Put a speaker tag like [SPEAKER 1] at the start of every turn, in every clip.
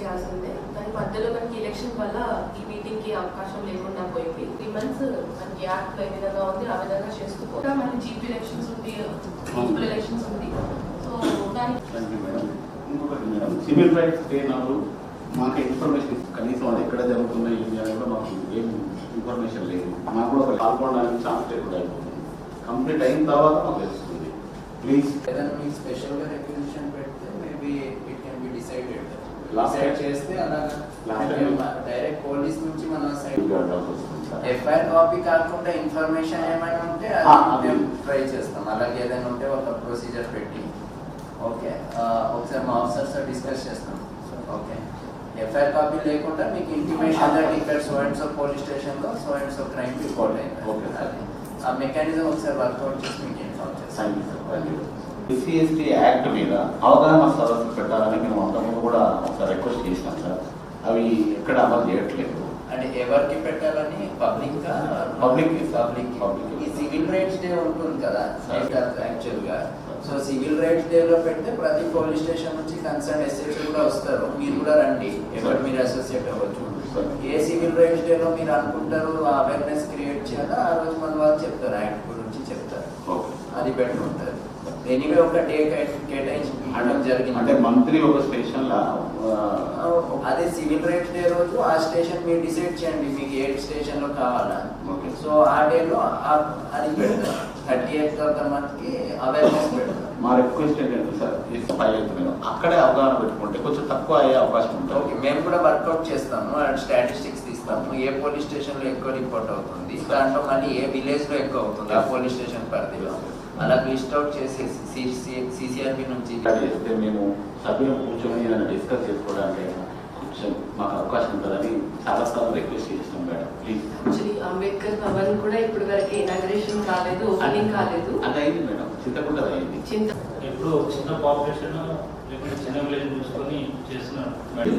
[SPEAKER 1] చేయాల్సిందే. దాని మధ్యలో మనకి ఎలక్షన్ వల్ల ఈ మీటింగ్కి అవకాశం లేకుండా పోయింది. త్రీ మంత్స్ మనకి యాక్ట్ ఏ విధంగా ఉంది ఆ విధంగా చేస్తూ కూడా మనకి జీపీ ఎలక్షన్స్ ఉంది మున్సిపల్ ఎలక్షన్స్ ఉంది. సో దానికి
[SPEAKER 2] ఇంకొకటి మేడం సివిల్ రైట్స్ డే నాడు మాకు ఇన్ఫర్మేషన్ కనీసం అది ఎక్కడ ఏంటి అని కూడా మాకు ఏం ఇన్ఫర్మేషన్ లేదు. మాకు కూడా ఒక పాల్గొనడానికి ఛాన్స్ లేకుండా అయిపోతుంది. కంప్లీట్ అయిన తర్వాత మాకు తెలుస్తుంది. ప్లీజ్
[SPEAKER 3] ఏదైనా మీకు స్పెషల్గా రెక్విజిషన్ పెడితే maybe it can be
[SPEAKER 2] time-
[SPEAKER 3] చేస్తే అలాగా డైరెక్ట్ పోలీస్ నుంచి మన సైడ్ ఎఫ్ఐఆర్ కాపీ కాకుండా ఇన్ఫర్మేషన్ ఏమైనా ఉంటే అది ట్రై చేస్తాం. అలాగే ఏదైనా ఉంటే ఒక ప్రొసీజర్ పెట్టి. ఓకే ఒకసారి మా డిస్కస్ చేస్తాం. ఓకే ఎఫ్ఐఆర్ కాపీ లేకుండా మీకు ఇంటిమేషన్ దట్ ఇక్కడ సో అండ్ సో పోలీస్ స్టేషన్లో so and so crime report అయింది
[SPEAKER 2] Okay.
[SPEAKER 3] అది. ఆ మెకానిజం ఒకసారి వర్కౌట్ చేసి మీకు ఇన్ఫార్మ్ చేస్తాం.
[SPEAKER 2] Thank you sir thank you SC ST act మీద అవగాహన సదస్సులు పెట్టాలని మేము అంతకుముందు కూడా ఒకసారి రిక్వెస్ట్ చేసినాం సార్ అవి ఎక్కడ అమలు చేయట్లేదు.
[SPEAKER 3] అంటే ఎవరికి పెట్టాలని పబ్లిక్
[SPEAKER 2] Public.
[SPEAKER 3] Public
[SPEAKER 2] Public.
[SPEAKER 3] ఈ సివిల్ రైట్స్ డే ఉంటుంది కదా. యాక్చువల్గా సో సివిల్ రైట్స్ డే లో పెడితే ప్రతి పోలీస్ స్టేషన్ నుంచి కన్సర్న్ ఎస్ఎస్ కూడా వస్తారు. మీరు కూడా రండి. ఎవరు. మీరు అసోసియేట్ అవ్వచ్చు. ఏ సివిల్ రైట్స్ డే లో మీరు అనుకుంటారు అవేర్నెస్ క్రియేట్ చేయాలో ఆ రోజు మన వాళ్ళు చెప్తారు. యాక్ట్ గురించి చెప్తారు. అది బెటర్ ఉంటుంది ఎనీవే ఒక డే కేటాయించి అనడం జరిగింది.
[SPEAKER 2] అంటే మంత్లీ ఒక స్టేషన్ లా
[SPEAKER 3] అదే సివిల్ రైట్స్ డే రోజు ఆ స్టేషన్ మీరు డిసైడ్ చేయండి మీకు ఏ స్టేషన్లో కావాలా.
[SPEAKER 2] ఓకే.
[SPEAKER 3] సో ఆ డేలో అది థర్టీ ఎయిత్ ఆఫ్ ద మంత్కి అవేర్నెస్ పెడతాం
[SPEAKER 2] మా రిక్వెస్ట్ ఏంటంటే సార్ ఫైవ్ అయితే మేము అక్కడే అవగాహన పెట్టుకుంటే కొంచెం తక్కువ అయ్యే అవకాశం
[SPEAKER 3] ఓకే
[SPEAKER 2] ఉంటుంది
[SPEAKER 3] మేము కూడా వర్కౌట్ చేస్తాము అండ్ స్టాటిస్టిక్స్ తీస్తాము ఏ పోలీస్ స్టేషన్లో ఎక్కువ రిపోర్ట్ అవుతుంది దాంట్లో మళ్ళీ ఏ విలేజ్లో ఎక్కువ అవుతుంది ఆ పోలీస్ స్టేషన్ పరిధిలో. అలా లిస్ట్ అవుట్ చేసి సిసిఆర్బి నుంచి
[SPEAKER 2] చేస్తే మేము సభ్యులు కూర్చొని ఏదైనా డిస్కస్ చేసుకోవడానికి కొంచెం మాకు అవకాశం ఉంటుందని చాలా సార్లు రిక్వెస్ట్ చేస్తున్నాం madam. Please
[SPEAKER 1] actually Ambedkar Bhavan కూడా ఇప్పుడు వరకు ఇనాగ్రేషన్ కాలేదు ఓపెనింగ్ కాలేదు.
[SPEAKER 2] అది అయింది మేడం. చింతకుండా అయింది.
[SPEAKER 1] చింత
[SPEAKER 4] ఎప్పుడు చిన్న పాపులేషన్ లేకుంటే చిన్న విలేజ్ చూసుకొని చేస్తున్నారు మేడం.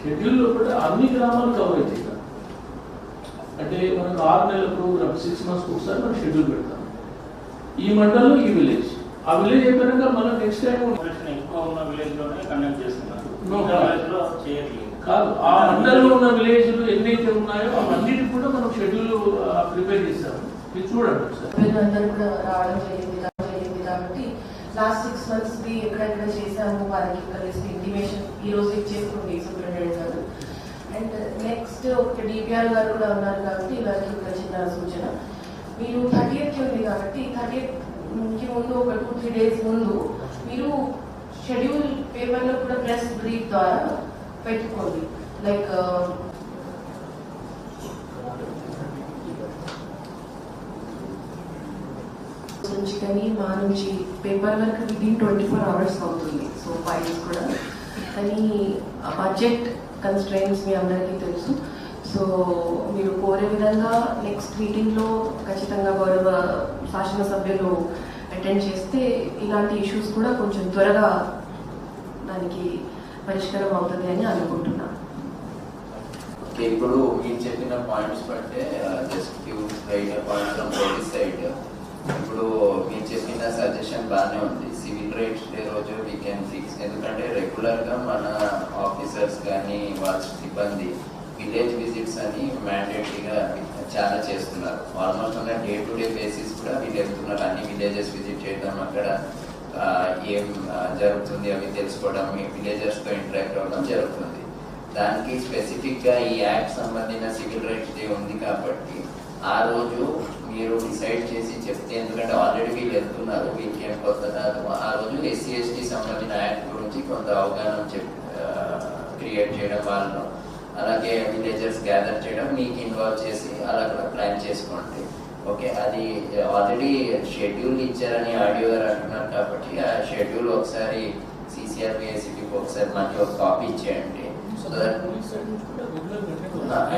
[SPEAKER 5] షెడ్యూల్ కూడా అన్ని గ్రామాలు కవరేజ్ చేయాలి అంటే మనకు ఆరు నెలల ప్రోగ్రామ్ సిక్స్ మంత్స్ ఒకసారి మనం షెడ్యూల్ పెడతాం. ఈ మండలం ఈ విలేజ్ ఆ విలేజ్ అయిపోయాక మనం నెక్స్ట్ టైం
[SPEAKER 4] ఎక్కువ ఉన్న విలేజ్లోనే కండక్ట్ చేస్తున్నారు విలేజ్
[SPEAKER 5] కాదు ఆ మండలంలో ఉన్న విలేజ్లు ఎన్నైతే ఉన్నాయో అవన్నిటికి కూడా మనం షెడ్యూల్ ప్రిపేర్ చేస్తాము. మీరు చూడండి
[SPEAKER 1] అందరూ కూడా రావడం జరిగింది రావడం జరిగింది కాబట్టి లాస్ట్ సిక్స్ మంత్స్ ది ఎక్కడెక్కడ చేసాము వారికి కలిసి ఇంటిమేషన్ ఈ రోజు ఇచ్చేసుకోండి సూపరింటెండెంట్ గారు. అండ్ నెక్స్ట్ ఒక డిపిఆర్ గారు కూడా ఉన్నారు కాబట్టి వారికి ఒక చిన్న సూచన. మీరు థర్టీ ఎయిత్ ఉంది కాబట్టి థర్టీ ముందు ఒక టూ త్రీ డేస్ ముందు మీరు షెడ్యూల్ పేపర్లో కూడా ప్రెస్ బ్రీఫ్ ద్వారా పెట్టుకోండి. లైక్ uh, నుంచి కానీ మా నుంచి paper work within twenty four hours అవుతుంది. సో ఫైల్స్ కూడా. కానీ బడ్జెట్ కన్స్ట్రైన్స్ మీ అందరికీ తెలుసు. సో మీరు కోరే విధంగా నెక్స్ట్ మీటింగ్లో ఖచ్చితంగా గౌరవ శాసనసభ్యులు అటెండ్ చేస్తే ఇలాంటి ఇష్యూస్ కూడా కొంచెం త్వరగా దానికి పరిష్కారం అవుతుంది అని అనుకుంటున్నాను
[SPEAKER 3] ఓకే ఇప్పుడు మీరు చెప్పిన పాయింట్స్ బట్టే just few right points side ఇప్పుడు మీరు చెప్పిన సజెషన్ బాగానే ఉంది. సివిల్ రైట్స్ డే రోజు వీ కెన్ ఫిక్స్ ఎందుకంటే రెగ్యులర్గా మన ఆఫీసర్స్ కానీ వాళ్ళ సిబ్బంది విలేజ్ విజిట్స్ అని మ్యాండేటరీగా చాలా చేస్తున్నారు. ఆల్మోస్ట్ ఉన్న డే టు డే బేసిస్ కూడా వీళ్ళు వెళ్తున్నారు. అన్ని విలేజెస్ విజిట్ చేయడం అక్కడ. ఏం జరుగుతుంది అవి తెలుసుకోవడం విలేజర్స్తో ఇంటరాక్ట్ అవ్వడం జరుగుతుంది. దానికి స్పెసిఫిక్గా ఈ యాక్ట్ సంబంధించిన సివిల్ రైట్స్ డే ఉంది కాబట్టి ఆ రోజు మీరు డిసైడ్ చేసి చెప్తే ఎందుకంటే ఆల్రెడీ వీళ్ళు వెళ్తున్నారు వీళ్ళకి ఏం కొత్త కాదు. ఆ రోజు ఎస్సీ ఎస్టీ సంబంధించిన యాక్ట్ గురించి కొంత అవగాహన చెప్ క్రియేట్ చేయడం వాళ్ళు అలాగే విలేజర్స్ గ్యాదర్ చేయడం మీకు ఇన్వాల్వ్ చేసి అలా కూడా ప్లాన్ చేసుకోండి. ఓకే అది ఆల్రెడీ షెడ్యూల్ ఇచ్చారని ఆడియో గారు అంటున్నారు కాబట్టి ఆ షెడ్యూల్ ఒకసారి సిసిఆర్ ఏసీపీకి ఒకసారి మనకి ఒక కాపీ ఇచ్చేయండి. సో దట్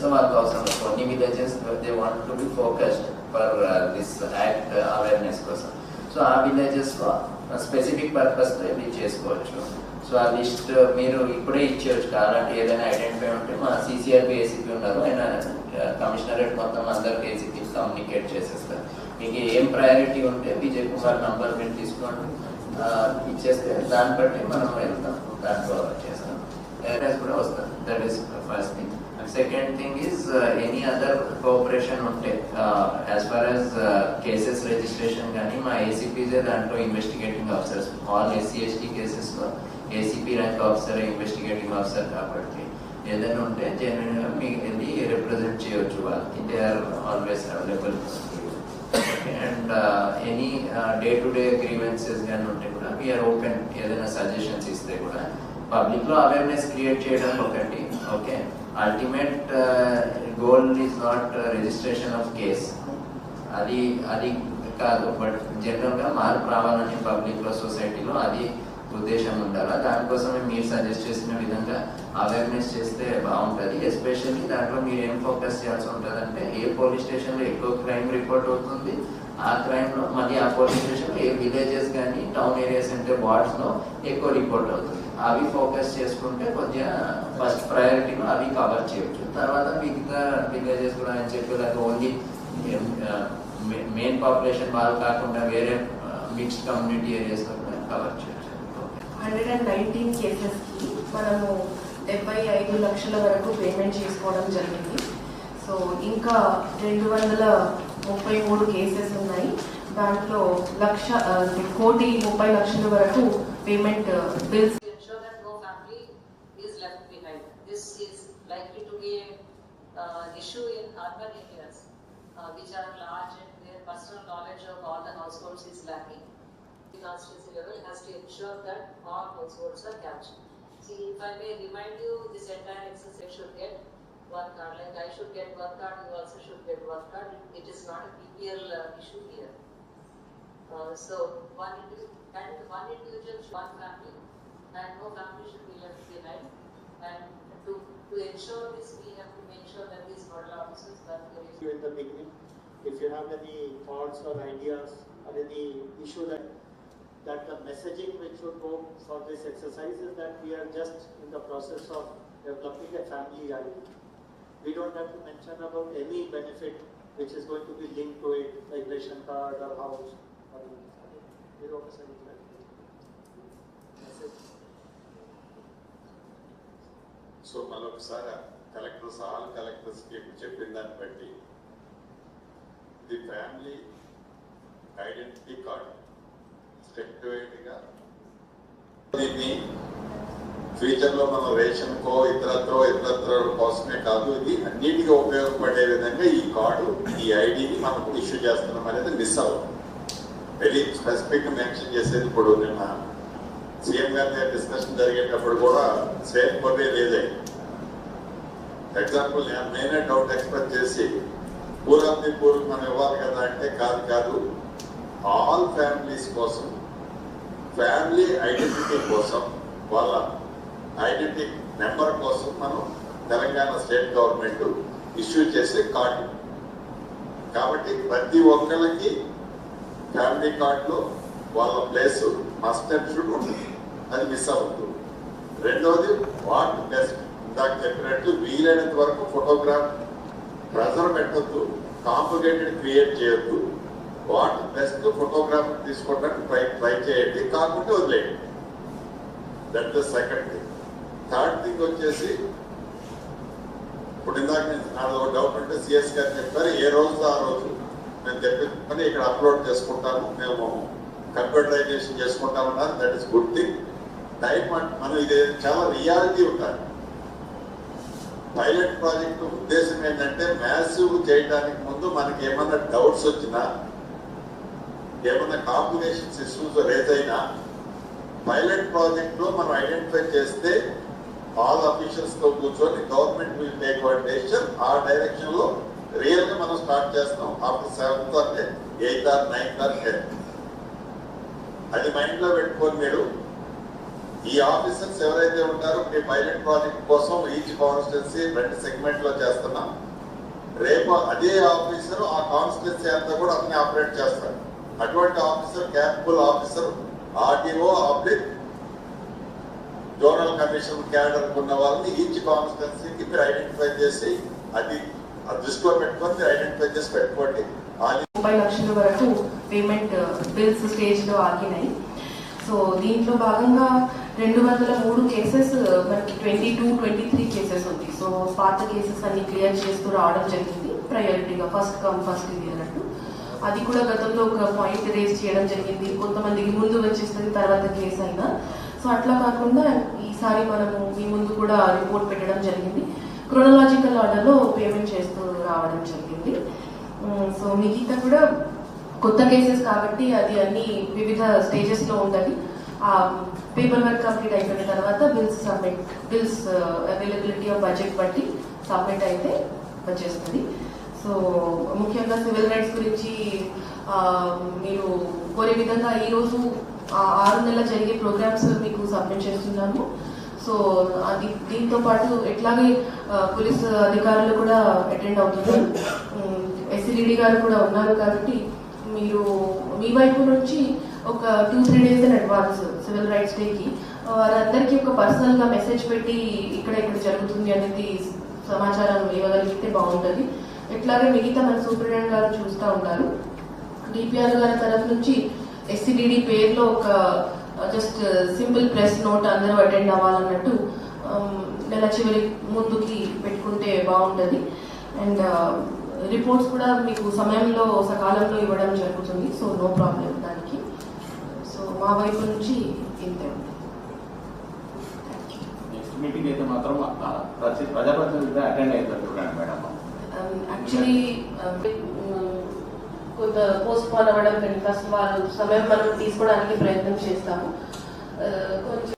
[SPEAKER 3] సో అవసరం. కొన్ని villages they want to be focused for this act awareness కోసం. సో ఆ విలేజెస్లో స్పెసిఫిక్ పర్పస్తో ఇది చేసుకోవచ్చు. సో ఆ లిస్ట్ మీరు ఇప్పుడే ఇచ్చేయచ్చు. అలాంటి ఏదైనా ఐడెంటిఫై ఉంటే మా సిసిఆర్బి ఏసీపీ ఉన్నారు ఆయన కమిషనరేట్ మొత్తం అందరికి ఏసీపీ కమ్యూనికేట్ చేసేస్తారు. మీకు ఏం ప్రయారిటీ ఉంటే విజయ్ కుమార్ నంబర్ మీరు తీసుకోండి. ఇచ్చేస్తే దాన్ని బట్టి మనం వెళ్తాం. దాంట్లో చేస్తాం. కూడా వస్తాం that is first thing second thing is any other cooperation ఉంటే as far as cases registration కానీ మా ఏసీపీజే దాంట్లో investigating officers all SC ST కేసెస్లో ACP rank officer investigating officer కాబట్టి ఏదైనా ఉంటే జెన్యున్గా మీకు వెళ్ళి రిప్రజెంట్ చేయొచ్చు వాళ్ళకి. They are always available and any day to day grievances కానీ ఉంటే కూడా వీఆర్ ఓపెన్ ఏదైనా సజెషన్స్ ఇస్తే కూడా పబ్లిక్లో అవేర్నెస్ క్రియేట్ చేయడం ఒకటి okay ultimate goal is not registration of case అది అది కాదు బట్ జనరల్గా మార్పు రావాలని పబ్లిక్లో సొసైటీలో అది ఉద్దేశం ఉండాలా? దానికోసమే మీరు సజెస్ట్ చేసిన విధంగా అవేర్నెస్ చేస్తే బాగుంటుంది. ఎస్పెషల్లీ దాంట్లో మీరు ఏం ఫోకస్ చేయాల్సి ఉంటుంది అంటే ఏ పోలీస్ స్టేషన్లో ఎక్కువ క్రైమ్ రిపోర్ట్ అవుతుంది? ఆ క్రైమ్లో మళ్ళీ ఆ పోలీస్ స్టేషన్లో ఏ విలేజెస్ కానీ టౌన్ ఏరియాస్ అంటే వార్డ్స్లో ఎక్కువ రిపోర్ట్ అవుతుంది. అవి ఫోకస్ చేసుకుంటే కొద్దిగా ఫస్ట్ ప్రయారిటీలో అవి కవర్ చేయొచ్చు. తర్వాత మిగతా విలేజెస్ కూడా అని చెప్పి లేక ఓన్లీ మెయిన్ పాపులేషన్ వాళ్ళు కాకుండా వేరే మిక్స్డ్ కమ్యూనిటీ ఏరియాస్లో కూడా కవర్ చేయొచ్చు.
[SPEAKER 1] హండ్రెడ్ అండ్ నైన్టీన్ కేసెస్కి మనము డెబ్బై ఐదు లక్షల వరకు పేమెంట్ చేసుకోవడం జరిగింది. సో ఇంకా రెండు వందల ముప్పై మూడు కేసెస్ ఉన్నాయి. దాంట్లో లక్ష కోటి ముప్పై లక్షల వరకు payment bills
[SPEAKER 6] issue in urban areas, uh, which are large and their personal knowledge of all the households is lacking. The constituency level has to ensure that all households are captured. See, if I may remind you, this entire exercise should get one card, like I should get one card, you also should get one card. It- is not a BPL uh, issue here. Uh, so one individual, and one individual, one family, and no family should be left behind. And to, to ensure this, we have to make sure that these model officers work very
[SPEAKER 7] In the beginning, if you have any thoughts or ideas or any issue that that the messaging which should go for this exercise is that we are just in the process of developing a family ID. We don't have to mention about any benefit which is going to be linked to it, like ration card or house or 0% message.
[SPEAKER 8] So మరొకసారి collectors all కలెక్టర్స్కి ఇప్పుడు చెప్పిన దాన్ని బట్టి the family identity card. స్టెప్గా దీన్ని ఫ్యూచర్లో మనం రేషన్ కో ఇతరత్రో ఇతరత్ర కోసమే కాదు ఇది అన్నిటికీ ఉపయోగపడే విధంగా ఈ కార్డు ఈ ఐడిని మనకు ఇష్యూ చేస్తున్నాం అనేది మిస్ అవ్వదు. వెరీ స్పెసిఫిక్ మెన్షన్ చేసేది ఇప్పుడు నిన్న సీఎం గారి డిస్కషన్ జరిగేటప్పుడు కూడా సేమ్ కొద్ది లేదైంది ఎగ్జాంపుల్ నేనే డౌట్ ఎక్స్ప్రెస్ చేసి పూర్వంది పూర్వం మనం ఇవ్వాలి కదా అంటే కాదు కాదు. ఆల్ ఫ్యామిలీస్ కోసం ఫ్యామిలీ ఐడెంటిటీ కోసం వాళ్ళ ఐడెంటిటీ నెంబర్ కోసం మనం తెలంగాణ స్టేట్ గవర్నమెంట్ ఇష్యూ చేసే కార్డు కాబట్టి ప్రతి ఒక్కరికి ఫ్యామిలీ కార్డులో వాళ్ళ ప్లేస్ మస్ట్ అండ్ షుడ్ ఉంటుంది అది మిస్ అవ్వద్దు రెండవది వాట్ బెస్ట్ ఇందాక చెప్పినట్టు వీలైనంత వరకు ఫోటోగ్రాఫ్ ప్రెజర్ పెట్టద్దు కాంప్లికేటెడ్ క్రియేట్ చేయొద్దు. వాట్ బెస్ట్ ఫోటోగ్రాఫ్ తీసుకోవడానికి ట్రై ట్రై చేయండి కాకుంటే వదిలేయండి. That the second thing third thing వచ్చేసి ఇప్పుడు ఇందాక నేను నాది ఒక డౌట్ ఉంటే సిఎస్ గారు చెప్పారు ఏ రోజు ఆ రోజు నేను చెప్పిన ఇక్కడ అప్లోడ్ చేసుకుంటాను మేము computerisation చేసుకుంటామన్నారు that is good thing time మనం ఇది చాలా రియాలిటీ ఉండాలి. పైలట్ ప్రాజెక్ట్ ఉద్దేశం ఏంటంటే మ్యాసివ్ చేయడానికి ముందు మనకి ఏమైనా డౌట్స్ వచ్చినా ఏమైనా కాంప్లికేషన్స్ ఇష్యూస్ రేజ్ అయినా పైలట్ ప్రాజెక్ట్లో మనం ఐడెంటిఫై చేస్తే ఆల్ అఫీషియల్స్తో కూర్చొని government will take one decision. ఆ డైరెక్షన్లో రియల్గా మనం స్టార్ట్ చేస్తాం ఆఫ్టర్ సెవెంత్ అంటే eighth or ninth or tenth. అది మైండ్లో పెట్టుకొని మీరు ఈ ఆఫీసర్స్ ఎవరైతే ఉంటారో మీ పైలట్ ప్రాజెక్ట్ కోసం ఈచ్ కాన్స్టిట్యున్సీ రెండు సెగ్మెంట్లో చేస్తున్నాం. రేపు అదే ఆఫీసర్ ఆ కాన్స్టిట్యున్సీ అంతా కూడా అతన్ని ఆపరేట్ చేస్తాడు. అటువంటి officer capable officer RTO oblique zonal commission cadre ఉన్న వాళ్ళని ఈచ్ కాన్స్టిట్యున్సీకి మీరు ఐడెంటిఫై చేసి అది దృష్టిలో పెట్టుకొని మీరు ఐడెంటిఫై చేసి పెట్టుకోండి.
[SPEAKER 1] ముప్పై లక్షల వరకు పేమెంట్ బిల్స్ స్టేజ్లో ఆగినాయి. సో దీంట్లో భాగంగా రెండు వందల మూడు కేసెస్ మనకి twenty two twenty three cases ఉంది సో పాత కేసెస్ అన్ని క్లియర్ చేస్తూ రావడం జరిగింది. ప్రయారిటీగా ఫస్ట్ కమ్ ఫస్ట్ ఇది అన్నట్టు అది కూడా గతంలో ఒక పాయింట్ రేజ్ చేయడం జరిగింది. కొంతమందికి ముందు వచ్చేస్తుంది తర్వాత కేసు అయినా. సో అట్లా కాకుండా ఈసారి మనము మీ ముందు కూడా రిపోర్ట్ పెట్టడం జరిగింది. క్రొనలాజికల్ ఆర్డర్లో పేమెంట్ చేస్తూ రావడం జరిగింది. సో మిగతా కూడా కొత్త కేసెస్ కాబట్టి అది అన్ని వివిధ స్టేజెస్లో ఉంటుంది. ఆ పేపర్ వర్క్ కంప్లీట్ అయిపోయిన తర్వాత bills submit bills availability of budget బట్టి సబ్మిట్ అయితే వచ్చేస్తుంది. సో ముఖ్యంగా సివిల్ రైట్స్ గురించి మీరు కోరే విధంగా ఈరోజు ఆరు నెలల జరిగే ప్రోగ్రామ్స్ మీకు సబ్మిట్ చేస్తున్నాము. సో అది దీంతో పాటు ఎట్లాగే పోలీస్ అధికారులు కూడా అటెండ్ అవుతున్నారు. ఎస్సిడిడి గారు కూడా ఉన్నారు కాబట్టి మీరు మీ వైపు నుంచి ఒక two three days in advance civil rights డేకి వారందరికీ ఒక పర్సనల్గా మెసేజ్ పెట్టి ఇక్కడ ఇక్కడ జరుగుతుంది అనేది సమాచారం ఇవ్వగలిగితే బాగుంటుంది. ఎట్లాగే మిగతా మన సూపరింటెండెంట్ గారు చూస్తూ ఉంటారు. డిపిఆర్ గారి తరఫు నుంచి ఎస్సీడీడీ పేరులో ఒక జస్ట్ సింపుల్ ప్రెస్ నోట్ అందరూ అటెండ్ అవ్వాలన్నట్టు నెల చివరి ముందుకి పెట్టుకుంటే బాగుంటుంది. అండ్ రిపోర్ట్స్ కూడా మీకు సమయంలో సకాలంలో ఇవ్వడం జరుగుతుంది సో నో ప్రాబ్లం దానికి. సో మా వైపు నుంచి ఇంతే.
[SPEAKER 2] నెక్స్ట్ మీటింగ్ అయితే మాత్రం ఆ, ప్రతి ప్రజాప్రతినిధి అటెండ్ అవుతారు చూడండి మేడం.
[SPEAKER 1] యాక్చువల్లీ కొంత పోస్ట్ పోన్ అవ్వడం కానీ ఫస్ట్ వాళ్ళు సమయం మనం తీసుకోవడానికి ప్రయత్నం చేస్తాము. Uh, కొంచెం